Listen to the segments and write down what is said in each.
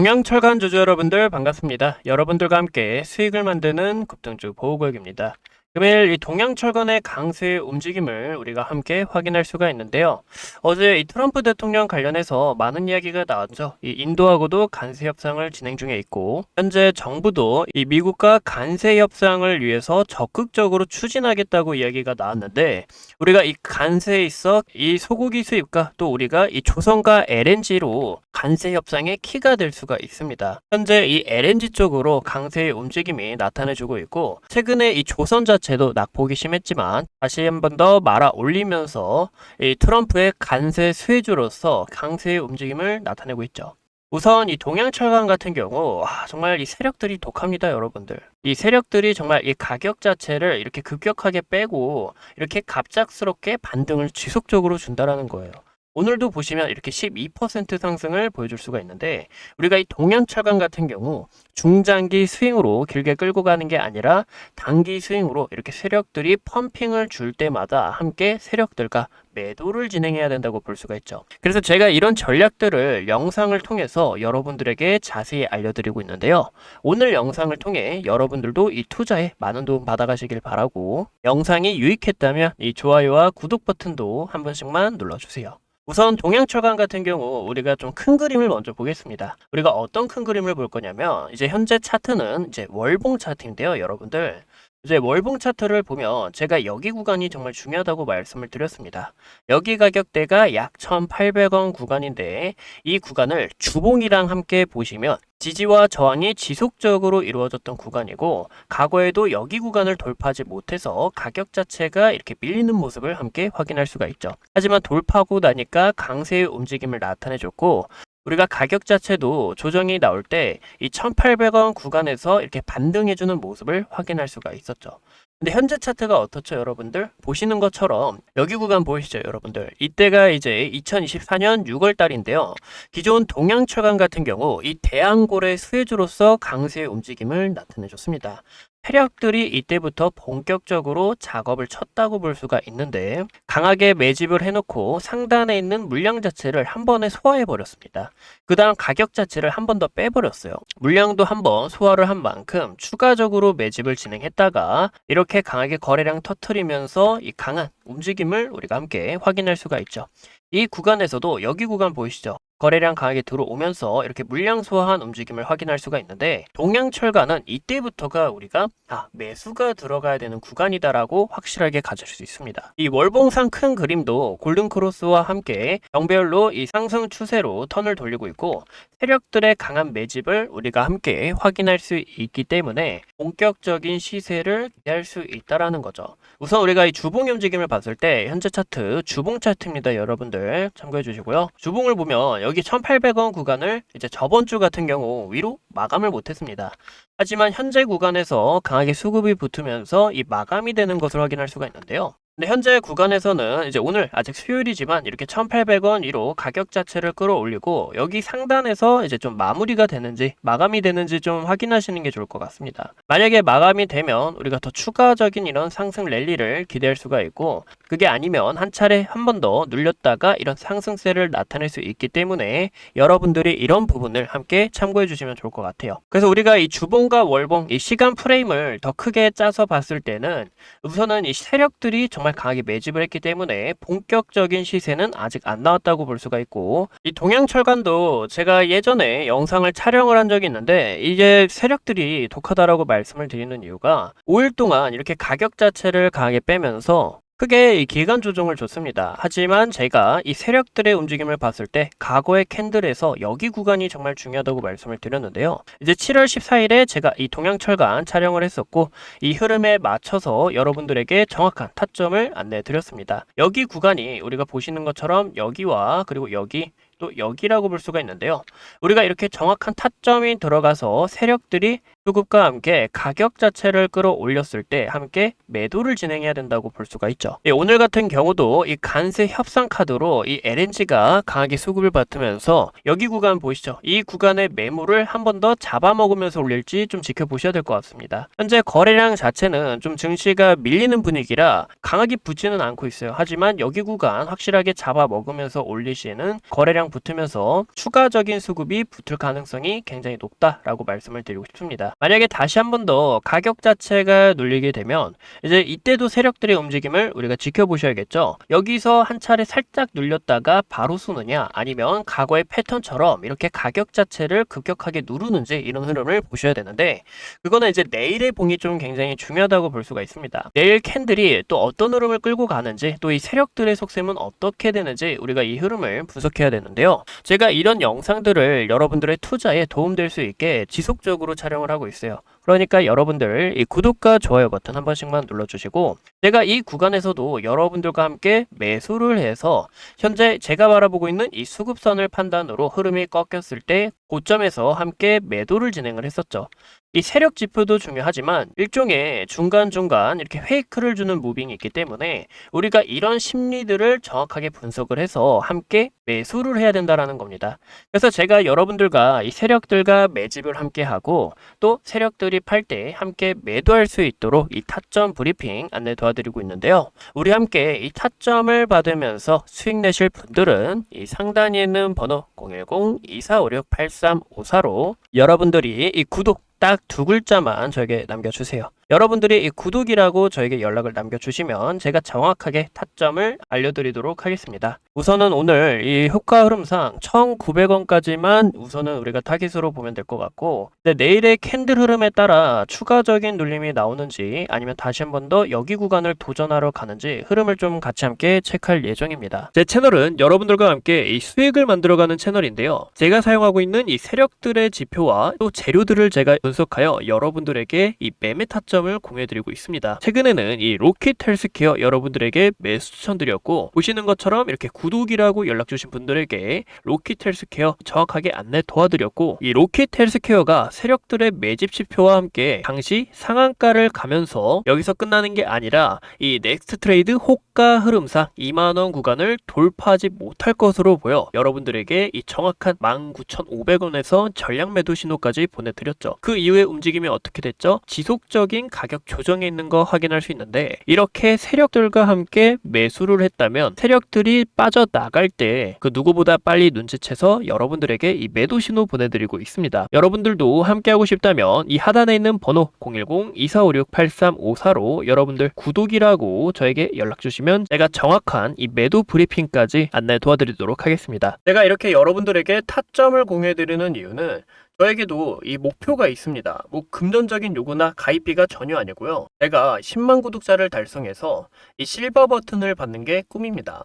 동양철강 주주 여러분들 반갑습니다. 여러분들과 함께 수익을 만드는 급등주 보호구역입니다. 금일 이 동양철강의 강세 움직임을 우리가 함께 확인할 수가 있는데요. 어제 이 트럼프 대통령 관련해서 많은 이야기가 나왔죠. 이 인도하고도 간세 협상을 진행 중에 있고 현재 정부도 이 미국과 간세 협상을 위해서 적극적으로 추진하겠다고 이야기가 나왔는데 우리가 이 간세에 있어 이 소고기 수입과 또 우리가 이 조선과 LNG로 간세 협상의 키가 될 수가 있습니다. 현재 이 LNG 쪽으로 강세의 움직임이 나타내주고 있고 최근에 이 조선 자 체도 낙폭이 심했지만 다시 한 번 더 말아 올리면서 이 트럼프의 간세 수혜주로서 강세의 움직임을 나타내고 있죠. 우선 이 동양철강 같은 경우 와, 정말 이 세력들이 독합니다, 여러분들. 이 세력들이 정말 이 가격 자체를 이렇게 급격하게 빼고 이렇게 갑작스럽게 반등을 지속적으로 준다라는 거예요. 오늘도 보시면 이렇게 12% 상승을 보여줄 수가 있는데 우리가 이 동양철강 같은 경우 중장기 스윙으로 길게 끌고 가는 게 아니라 단기 스윙으로 이렇게 세력들이 펌핑을 줄 때마다 함께 세력들과 매도를 진행해야 된다고 볼 수가 있죠. 그래서 제가 이런 전략들을 영상을 통해서 여러분들에게 자세히 알려드리고 있는데요. 오늘 영상을 통해 여러분들도 이 투자에 많은 도움 받아가시길 바라고 영상이 유익했다면 이 좋아요와 구독 버튼도 한 번씩만 눌러주세요. 우선 동양철강 같은 경우 우리가 좀 큰 그림을 먼저 보겠습니다. 우리가 어떤 큰 그림을 볼 거냐면 이제 현재 차트는 이제 월봉 차트인데요, 여러분들. 이제 월봉 차트를 보면 제가 여기 구간이 정말 중요하다고 말씀을 드렸습니다. 여기 가격대가 약 1,800원 구간인데 이 구간을 주봉이랑 함께 보시면 지지와 저항이 지속적으로 이루어졌던 구간이고 과거에도 여기 구간을 돌파하지 못해서 가격 자체가 이렇게 밀리는 모습을 함께 확인할 수가 있죠. 하지만 돌파하고 나니까 강세의 움직임을 나타내줬고 우리가 가격 자체도 조정이 나올 때 이 1,800원 구간에서 이렇게 반등해주는 모습을 확인할 수가 있었죠. 근데 현재 차트가 어떻죠, 여러분들? 보시는 것처럼 여기 구간 보이시죠, 여러분들? 이때가 이제 2024년 6월 달인데요. 기존 동양철강 같은 경우 이 대항골의 수혜주로서 강세의 움직임을 나타내줬습니다. 세력들이 이때부터 본격적으로 작업을 쳤다고 볼 수가 있는데 강하게 매집을 해놓고 상단에 있는 물량 자체를 한 번에 소화해 버렸습니다. 그 다음 가격 자체를 한 번 더 빼버렸어요. 물량도 한 번 소화를 한 만큼 추가적으로 매집을 진행했다가 이렇게 강하게 거래량 터트리면서 이 강한 움직임을 우리가 함께 확인할 수가 있죠. 이 구간에서도 여기 구간 보이시죠? 거래량 강하게 들어오면서 이렇게 물량 소화한 움직임을 확인할 수가 있는데 동양철가는 이때부터가 우리가 아 매수가 들어가야 되는 구간이다라고 확실하게 가질 수 있습니다. 이 월봉상 큰 그림도 골든크로스와 함께 경별로 이 상승 추세로 턴을 돌리고 있고 세력들의 강한 매집을 우리가 함께 확인할 수 있기 때문에 본격적인 시세를 기대할 수 있다라는 거죠. 우선 우리가 이 주봉 움직임을 봤을 때 현재 차트 주봉 차트입니다, 여러분들 참고해 주시고요. 주봉을 보면 여기 1,800원 구간을 이제 저번 주 같은 경우 위로 마감을 못 했습니다. 하지만 현재 구간에서 강하게 수급이 붙으면서 이 마감이 되는 것을 확인할 수가 있는데요. 근데 현재 구간에서는 이제 오늘 아직 수요일이지만 이렇게 1,800원 위로 가격 자체를 끌어올리고 여기 상단에서 이제 좀 마무리가 되는지 마감이 되는지 좀 확인하시는 게 좋을 것 같습니다. 만약에 마감이 되면 우리가 더 추가적인 이런 상승 랠리를 기대할 수가 있고 그게 아니면 한 차례 한 번 더 눌렸다가 이런 상승세를 나타낼 수 있기 때문에 여러분들이 이런 부분을 함께 참고해 주시면 좋을 것 같아요. 그래서 우리가 이 주봉과 월봉 이 시간 프레임을 더 크게 짜서 봤을 때는 우선은 이 세력들이 정말 강하게 매집을 했기 때문에 본격적인 시세는 아직 안 나왔다고 볼 수가 있고 이 동양철관도 제가 예전에 영상을 촬영을 한 적이 있는데 이제 세력들이 독하다라고 말씀을 드리는 이유가 5일 동안 이렇게 가격 자체를 강하게 빼면서 크게 이 기간 조정을 줬습니다. 하지만 제가 이 세력들의 움직임을 봤을 때 과거의 캔들에서 여기 구간이 정말 중요하다고 말씀을 드렸는데요. 이제 7월 14일에 제가 이 동양철간 촬영을 했었고 이 흐름에 맞춰서 여러분들에게 정확한 타점을 안내해 드렸습니다. 여기 구간이 우리가 보시는 것처럼 여기와 그리고 여기 또 여기라고 볼 수가 있는데요. 우리가 이렇게 정확한 타점이 들어가서 세력들이 수급과 함께 가격 자체를 끌어올렸을 때 함께 매도를 진행해야 된다고 볼 수가 있죠. 예, 오늘 같은 경우도 이 간세 협상 카드로 이 LNG가 강하게 수급을 받으면서 여기 구간 보이시죠? 이 구간의 매물을 한 번 더 잡아먹으면서 올릴지 좀 지켜보셔야 될 것 같습니다. 현재 거래량 자체는 좀 증시가 밀리는 분위기라 강하게 붙지는 않고 있어요. 하지만 여기 구간 확실하게 잡아먹으면서 올릴 시에는 거래량 붙으면서 추가적인 수급이 붙을 가능성이 굉장히 높다라고 말씀을 드리고 싶습니다. 만약에 다시 한 번 더 가격 자체가 눌리게 되면 이제 이때도 세력들의 움직임을 우리가 지켜보셔야겠죠. 여기서 한 차례 살짝 눌렸다가 바로 쏘느냐 아니면 과거의 패턴처럼 이렇게 가격 자체를 급격하게 누르는지 이런 흐름을 보셔야 되는데 그거는 이제 내일의 봉이 좀 굉장히 중요하다고 볼 수가 있습니다. 내일 캔들이 또 어떤 흐름을 끌고 가는지 또 이 세력들의 속셈은 어떻게 되는지 우리가 이 흐름을 분석해야 되는데요. 제가 이런 영상들을 여러분들의 투자에 도움될 수 있게 지속적으로 촬영을 하고 있어요. 그러니까 여러분들 이 구독과 좋아요 버튼 한 번씩만 눌러주시고 제가 이 구간에서도 여러분들과 함께 매수를 해서 현재 제가 바라보고 있는 이 수급선을 판단으로 흐름이 꺾였을 때 고점에서 함께 매도를 진행을 했었죠. 이 세력 지표도 중요하지만 일종의 중간중간 이렇게 페이크를 주는 무빙이 있기 때문에 우리가 이런 심리들을 정확하게 분석을 해서 함께 매수를 해야 된다라는 겁니다. 그래서 제가 여러분들과 이 세력들과 매집을 함께 하고 또 세력들 이팔때 함께 매도할 수 있도록 이 타점 브리핑 안내 도와드리고 있는데요. 우리 함께 이 타점을 받으면서 수익 내실 분들은 이 상단에 있는 번호 010-2456-8354로 여러분들이 이 구독 딱 두 글자만 저에게 남겨주세요. 여러분들이 이 구독이라고 저에게 연락을 남겨주시면 제가 정확하게 타점을 알려드리도록 하겠습니다. 우선은 오늘 이 효과 흐름상 1,900원까지만 우선은 우리가 타깃으로 보면 될 것 같고 근데 내일의 캔들 흐름에 따라 추가적인 눌림이 나오는지 아니면 다시 한 번 더 여기 구간을 도전하러 가는지 흐름을 좀 같이 함께 체크할 예정입니다. 제 채널은 여러분들과 함께 이 수익을 만들어가는 채널인데요. 제가 사용하고 있는 이 세력들의 지표와 또 재료들을 제가 분석하여 여러분들에게 이 매매 타점 을 공유해드리고 있습니다. 최근에는 이 로켓 헬스케어 여러분들에게 매수 추천드렸고 보시는 것처럼 이렇게 구독이라고 연락 주신 분들에게 로켓 헬스케어 정확하게 안내 도와드렸고 이 로켓 헬스케어가 세력들의 매집 지표와 함께 당시 상한가를 가면서 여기서 끝나는 게 아니라 이 넥스트 트레이드 호가 흐름상 2만원 구간을 돌파하지 못할 것으로 보여 여러분들에게 이 정확한 19,500원에서 전량 매도 신호까지 보내드렸죠. 그 이후에 움직임이 어떻게 됐죠? 지속적인 가격 조정에 있는 거 확인할 수 있는데 이렇게 세력들과 함께 매수를 했다면 세력들이 빠져나갈 때 그 누구보다 빨리 눈치채서 여러분들에게 이 매도 신호 보내드리고 있습니다. 여러분들도 함께하고 싶다면 이 하단에 있는 번호 010-2456-8354로 여러분들 구독이라고 저에게 연락 주시면 제가 정확한 이 매도 브리핑까지 안내 도와드리도록 하겠습니다. 제가 이렇게 여러분들에게 타점을 공유해드리는 이유는 저에게도 이 목표가 있습니다. 뭐 금전적인 요구나 가입비가 전혀 아니고요. 제가 10만 구독자를 달성해서 이 실버 버튼을 받는 게 꿈입니다.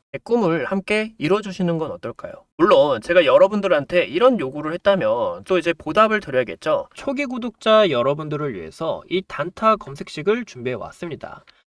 제 꿈을 함께 이뤄주시는 건 어떨까요? 물론 제가 여러분들한테 이런 요구를 했다면 또 이제 보답을 드려야겠죠. 초기 구독자 여러분들을 위해서 이 단타 검색식을 준비해 왔습니다.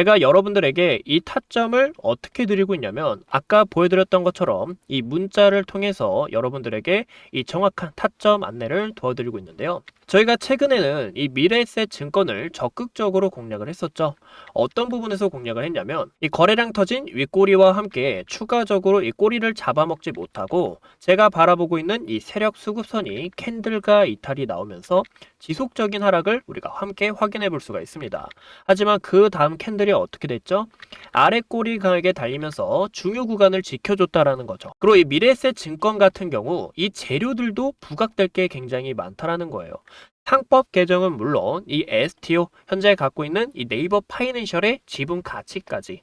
제가 여러분들에게 이 타점을 어떻게 드리고 있냐면 아까 보여드렸던 것처럼 이 문자를 통해서 여러분들에게 이 정확한 타점 안내를 도와드리고 있는데요. 저희가 최근에는 이 미래에셋 증권을 적극적으로 공략을 했었죠. 어떤 부분에서 공략을 했냐면 이 거래량 터진 윗꼬리와 함께 추가적으로 이 꼬리를 잡아먹지 못하고 제가 바라보고 있는 이 세력 수급선이 캔들과 이탈이 나오면서 지속적인 하락을 우리가 함께 확인해 볼 수가 있습니다. 하지만 그 다음 캔들이 어떻게 됐죠? 아래 꼬리 강하게 달리면서 중요 구간을 지켜줬다라는 거죠. 그리고 이 미래에셋 증권 같은 경우 이 재료들도 부각될 게 굉장히 많다라는 거예요. 상법 개정은 물론 이 STO 현재 갖고 있는 이 네이버 파이낸셜의 지분 가치까지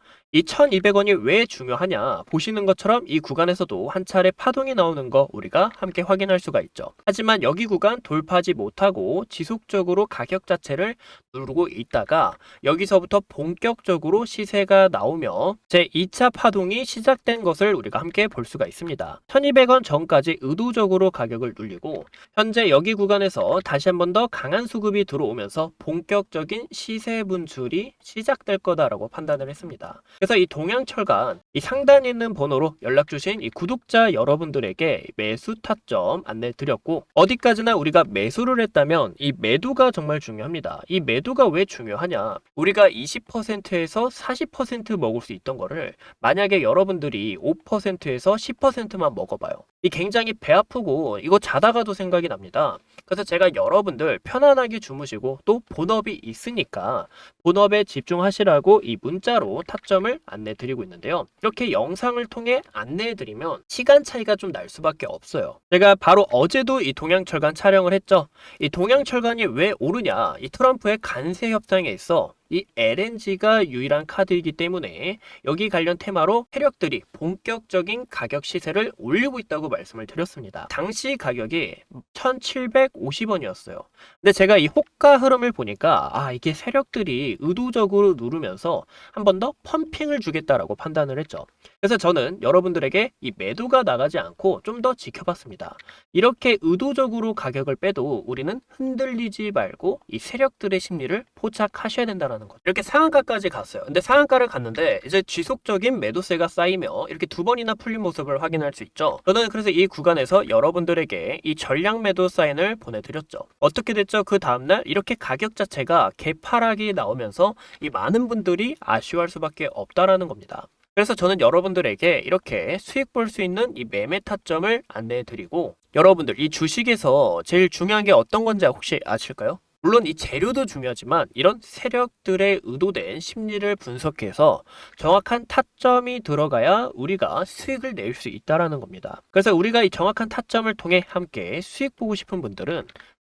이 1200원이 왜 중요하냐? 보시는 것처럼 이 구간에서도 한 차례 파동이 나오는 거 우리가 함께 확인할 수가 있죠. 하지만 여기 구간 돌파하지 못하고 지속적으로 가격 자체를 누르고 있다가 여기서부터 본격적으로 시세가 나오며 제 2차 파동이 시작된 것을 우리가 함께 볼 수가 있습니다 1200원 전까지 의도적으로 가격을 눌리고 현재 여기 구간에서 다시 한번 더 강한 수급이 들어오면서 본격적인 시세 분출이 시작될 거다라고 판단을 했습니다 그래서 이 동양철간 이 상단에 있는 번호로 연락 주신 이 구독자 여러분들에게 매수 타점 안내 드렸고 어디까지나 우리가 매수를 했다면 이 매도가 정말 중요합니다. 이 매도 가 왜 중요하냐? 우리가 20%에서 40% 먹을 수 있던 거를 만약에 여러분들이 5%에서 10%만 먹어봐요. 이 굉장히 배 아프고 이거 자다가도 생각이 납니다. 그래서 제가 여러분들 편안하게 주무시고 또 본업이 있으니까 본업에 집중하시라고 이 문자로 타점을 안내 드리고 있는데요. 이렇게 영상을 통해 안내해 드리면 시간 차이가 좀 날 수밖에 없어요. 제가 바로 어제도 이 동양철간 촬영을 했죠. 이 동양철간이 왜 오르냐? 이 트럼프의 간세 협상에 있어 이 LNG가 유일한 카드이기 때문에 여기 관련 테마로 세력들이 본격적인 가격 시세를 올리고 있다고 말씀을 드렸습니다. 당시 가격이 1,750원이었어요. 근데 제가 이 호가 흐름을 보니까 아 이게 세력들이 의도적으로 누르면서 한 번 더 펌핑을 주겠다라고 판단을 했죠. 그래서 저는 여러분들에게 이 매도가 나가지 않고 좀 더 지켜봤습니다. 이렇게 의도적으로 가격을 빼도 우리는 흔들리지 말고 이 세력들의 심리를 포착하셔야 된다는 거죠. 이렇게 상한가까지 갔어요. 근데 상한가를 갔는데 이제 지속적인 매도세가 쌓이며 이렇게 두 번이나 풀린 모습을 확인할 수 있죠. 저는 그래서 이 구간에서 여러분들에게 이 전량 매도 사인을 보내드렸죠. 어떻게 됐죠? 그 다음날 이렇게 가격 자체가 개파락이 나오면서 이 많은 분들이 아쉬워할 수밖에 없다라는 겁니다. 그래서 저는 여러분들에게 이렇게 수익 볼 수 있는 이 매매 타점을 안내해 드리고 여러분들 이 주식에서 제일 중요한 게 어떤 건지 혹시 아실까요? 물론 이 재료도 중요하지만 이런 세력들의 의도된 심리를 분석해서 정확한 타점이 들어가야 우리가 수익을 낼 수 있다라는 겁니다. 그래서 우리가 이 정확한 타점을 통해 함께 수익 보고 싶은 분들은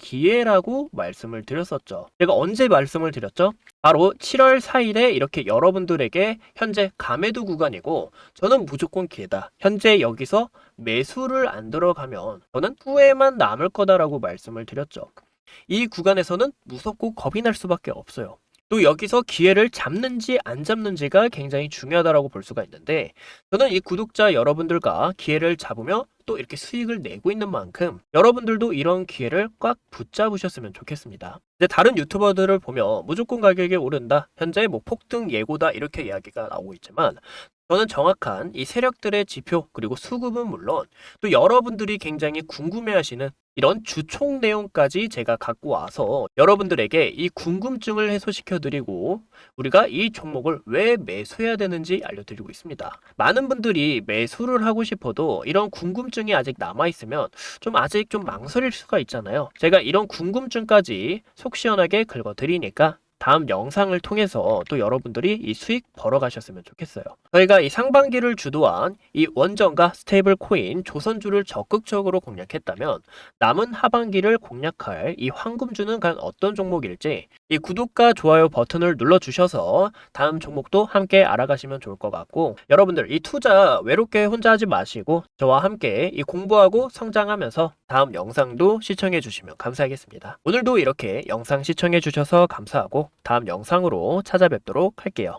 기회라고 말씀을 드렸었죠. 제가 언제 말씀을 드렸죠? 바로 7월 4일에 이렇게 여러분들에게 현재 가매도 구간이고 저는 무조건 기회다. 현재 여기서 매수를 안 들어가면 저는 후회만 남을 거다라고 말씀을 드렸죠. 이 구간에서는 무섭고 겁이 날 수밖에 없어요. 또 여기서 기회를 잡는지 안 잡는지가 굉장히 중요하다라고 볼 수가 있는데 저는 이 구독자 여러분들과 기회를 잡으며 또 이렇게 수익을 내고 있는 만큼 여러분들도 이런 기회를 꽉 붙잡으셨으면 좋겠습니다. 이제 다른 유튜버들을 보면 무조건 가격이 오른다, 현재 뭐 폭등 예고다 이렇게 이야기가 나오고 있지만 저는 정확한 이 세력들의 지표 그리고 수급은 물론 또 여러분들이 굉장히 궁금해하시는 이런 주총 내용까지 제가 갖고 와서 여러분들에게 이 궁금증을 해소시켜 드리고 우리가 이 종목을 왜 매수해야 되는지 알려드리고 있습니다. 많은 분들이 매수를 하고 싶어도 이런 궁금증이 아직 남아 있으면 좀 아직 좀 망설일 수가 있잖아요. 제가 이런 궁금증까지 속 시원하게 긁어 드리니까 다음 영상을 통해서 또 여러분들이 이 수익 벌어가셨으면 좋겠어요. 저희가 이 상반기를 주도한 이 원전과 스테이블 코인 조선주를 적극적으로 공략했다면 남은 하반기를 공략할 이 황금주는 과연 어떤 종목일지 이 구독과 좋아요 버튼을 눌러주셔서 다음 종목도 함께 알아가시면 좋을 것 같고 여러분들 이 투자 외롭게 혼자 하지 마시고 저와 함께 이 공부하고 성장하면서 다음 영상도 시청해 주시면 감사하겠습니다. 오늘도 이렇게 영상 시청해 주셔서 감사하고 다음 영상으로 찾아뵙도록 할게요.